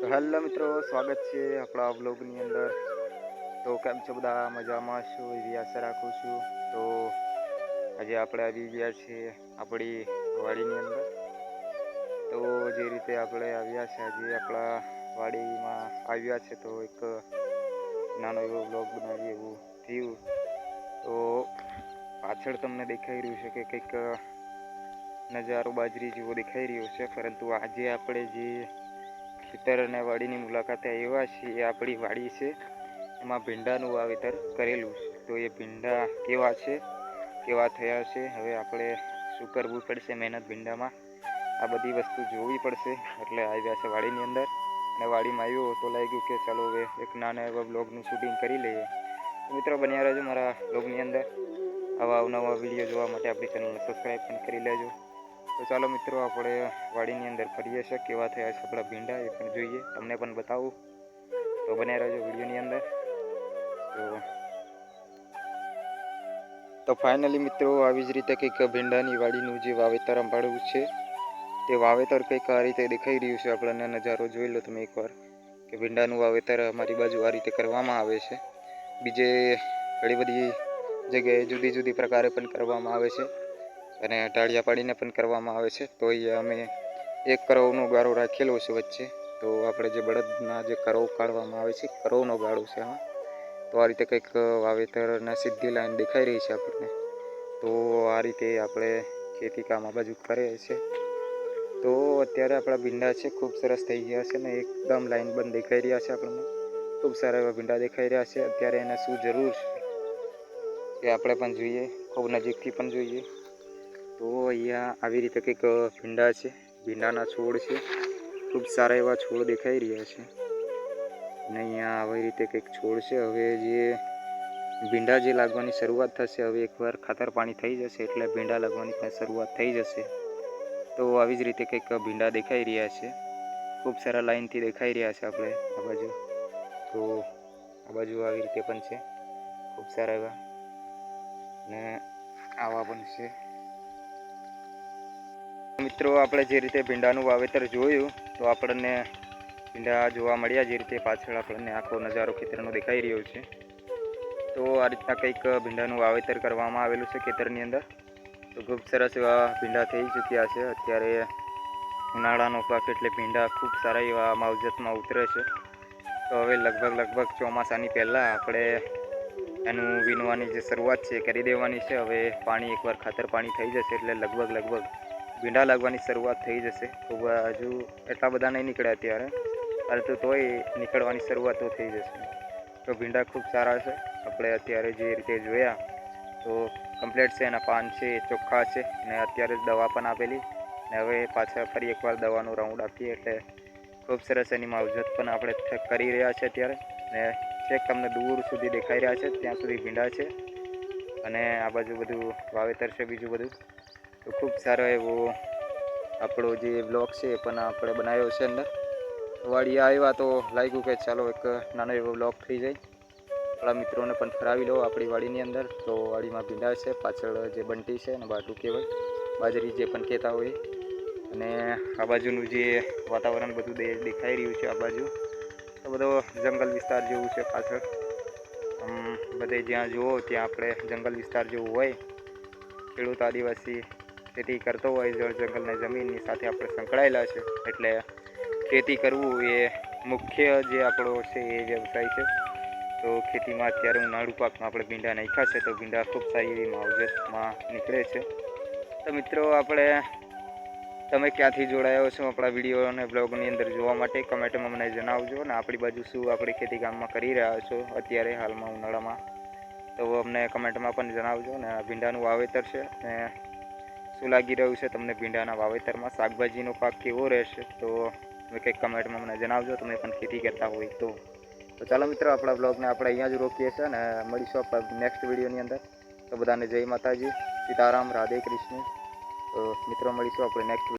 તો હેલો મિત્રો, સ્વાગત છે આપણા બ્લોગની અંદર. તો કેમ છો બધા? મજામાં છો? એવી આશા રાખું છું. તો આજે આપણે આવી ગયા છીએ આપણી વાડીની અંદર. તો જે રીતે આપણે આવ્યા છે, આજે આપણા વાડીમાં આવ્યા છે, તો એક નાનો એવો બ્લોગ બનાવીએ એવું થયું. તો પાછળ તમને દેખાઈ રહ્યું છે કે કંઈક નજારો બાજરી જેવો દેખાઈ રહ્યો છે. પરંતુ આજે આપણે જે ખેતર અને વાડીની મુલાકાતે આવ્યા એ આપણી વાડી છે. એમાં ભીંડાનું વાવેતર કરેલું છે. તો એ ભીંડા કેવા છે? કેવા થયા છે? હવે આપણે શું કરવું પડશે મહેનત ભીંડામાં? આ બધી વસ્તુ જોવી પડશે. એટલે આવ્યા છે વાડીની અંદર. અને વાડીમાં આવ્યો તો લાગ્યું કે ચાલો હવે એક નાના એવા બ્લોગનું શૂટિંગ કરી લઈએ. મિત્રો, બન્યા રહેજો મારા બ્લોગની અંદર. આવા અવનવા વીડિયો જોવા માટે આપણી ચેનલને સબસ્ક્રાઈબ પણ કરી લેજો. તો ચાલો મિત્રો, આપણે વાડીની અંદર ફરીએ છીએ. કેવા થયા છે આપણા ભીંડા એ પણ જોઈએ. તમને પણ બતાવું. તો બન્યા રહેજો વિડીયોની અંદર. તો તો ફાઇનલી મિત્રો, આવી જ રીતે કંઈક ભીંડાની વાડીનું જે વાવેતર અંબાડવું છે, તે વાવેતર કંઈક આ રીતે દેખાઈ રહ્યું છે. આપણને નજારો જોઈ લો તમે એકવાર. કે ભીંડાનું વાવેતર અમારી બાજુ આ રીતે કરવામાં આવે છે. બીજે ઘણી બધી જગ્યાએ જુદી જુદી પ્રકારે પણ કરવામાં આવે છે. અને ઢાળિયા પાડીને પણ કરવામાં આવે છે. તો એ અમે એક કરવનો ગાળો રાખેલો છે વચ્ચે. તો આપણે જે બળદના જે કરવ કાઢવામાં આવે છે કરવનો ગાળો છે આમાં. તો આ રીતે કંઈક વાવેતરના સીધી લાઈન દેખાઈ રહી છે આપણને. તો આ રીતે આપણે ખેતી કામ આ બાજુ કરે છે. તો અત્યારે આપણા ભીંડા છે, ખૂબ સરસ થઈ ગયા છે ને એકદમ લાઈન બંધ દેખાઈ રહ્યા છે આપણને. ખૂબ સારા એવા ભીંડા દેખાઈ રહ્યા છે. અત્યારે એને શું જરૂર છે એ આપણે પણ જોઈએ, ખૂબ નજીકથી પણ જોઈએ. તો અહીંયા આવી રીતે કંઈક ભીંડા છે. ભીંડાના છોડ છે. ખૂબ સારા એવા છોડ દેખાઈ રહ્યા છે. અને અહીંયા આવી રીતે કંઈક છોડ છે. હવે જે ભીંડા જે લાગવાની શરૂઆત થશે, હવે એકવાર ખાતર પાણી થઈ જશે, એટલે ભીંડા લાગવાની પણ શરૂઆત થઈ જશે. તો આવી જ રીતે કંઈક ભીંડા દેખાઈ રહ્યા છે. ખૂબ સારા લાઇનથી દેખાઈ રહ્યા છે આપણે આ બાજુ. તો આ બાજુ આવી રીતે પણ છે. ખૂબ સારા એવા. ને આવા પણ છે. મિત્રો, આપણે જે રીતે ભીંડાનું વાવેતર જોયું, તો આપણને ભીંડા જોવા મળ્યા જે રીતે પાછળ આપણને આખો નજારો ખેતરનો દેખાઈ રહ્યો છે. તો આ રીતના કંઈક ભીંડાનું વાવેતર કરવામાં આવેલું છે ખેતરની અંદર. તો ખૂબ સરસ એવા ભીંડા થઈ ચૂક્યા છે. અત્યારે ઉનાળાનો પાક એટલે ભીંડા ખૂબ સારા એવા માવજતમાં ઉતરે છે. તો હવે લગભગ લગભગ ચોમાસાની પહેલાં આપણે એનું વીણવાની જે શરૂઆત છે કરી દેવાની છે. હવે પાણી એકવાર ખાતર પાણી થઈ જશે એટલે લગભગ લગભગ ભીંડા લાગવાની શરૂઆત થઈ જશે. તો હજુ એટલા બધા નહીં નીકળ્યા અત્યારે. પરંતુ તોય નીકળવાની શરૂઆત તો થઈ જશે. તો ભીંડા ખૂબ સારા છે. આપણે અત્યારે જે રીતે જોયા, તો કમ્પ્લેટ છે એના પાન છે, ચોખ્ખા છે. ને અત્યારે દવા પણ આપેલી. ને હવે પાછા ફરી એકવાર દવાનો રાઉન્ડ આપીએ. એટલે ખૂબ સરસ એની માવજત પણ આપણે કરી રહ્યા છે અત્યારે. ને છેક તમને દૂર સુધી દેખાઈ રહ્યા છે. ત્યાં સુધી ભીંડા છે. અને આ બાજુ બધું વાવેતર છે બીજું બધું. તો ખૂબ સારો એવો આપણો જે બ્લોગ છે એ પણ આપણે બનાવ્યો છે અંદર. વાડીએ આવ્યા તો લાગ્યું કે ચાલો એક નાનો એવો બ્લોગ થઈ જાય. આપણા મિત્રોને પણ ફરાવી લો આપણી વાડીની અંદર. તો વાડીમાં ભીંડા છે, પાછળ જે બંટી છે અને બાટું કહેવાય. બાજરી જે પણ કહેતા હોય. અને આ બાજુનું જે વાતાવરણ બધું દેખાઈ રહ્યું છે આ બાજુ. તો બધો જંગલ વિસ્તાર જેવું છે પાછળ. બધે જ્યાં જુઓ ત્યાં આપણે જંગલ વિસ્તાર જેવું હોય. ખેડૂત આદિવાસી ખેતી કરતો હોય, જળ જંગલને જમીનની સાથે આપણે સંકળાયેલા છે. એટલે ખેતી કરવું એ મુખ્ય જે આપણો છે એ વ્યવસાય છે. તો ખેતીમાં અત્યારે ઉનાળુ પાકમાં આપણે ભીંડા નાખ્યા છે, તો ભીંડા ખૂબ સારી એવી માવજતમાં નીકળે છે. તો મિત્રો આપણે, તમે ક્યાંથી જોડાયો છો આપણા વીડિયો અને બ્લોગની અંદર જોવા માટે કમેન્ટમાં મને જણાવજો. અને આપણી બાજુ શું આપણે ખેતી કામમાં કરી રહ્યા છો અત્યારે હાલમાં ઉનાળામાં, તો અમને કમેન્ટમાં પણ જણાવજો. અને ભીંડાનું વાવેતર છે અને શું લાગી રહ્યું છે તમને ભીંડાના વાવેતરમાં? શાકભાજીનો પાક કેવો રહેશે? તો તમે કંઈક કમેન્ટમાં મને જણાવજો, તમે પણ ખેતી કરતા હોય તો. તો ચાલો મિત્રો, આપણા બ્લોગને આપણે અહીંયા જ રોકીએ છીએ અને મળીશું આપણા નેક્સ્ટ વિડીયોની અંદર. તો બધાને જય માતાજી. સીતારામ, રાધે કૃષ્ણ. તો મિત્રો, મળીશું આપણે નેક્સ્ટ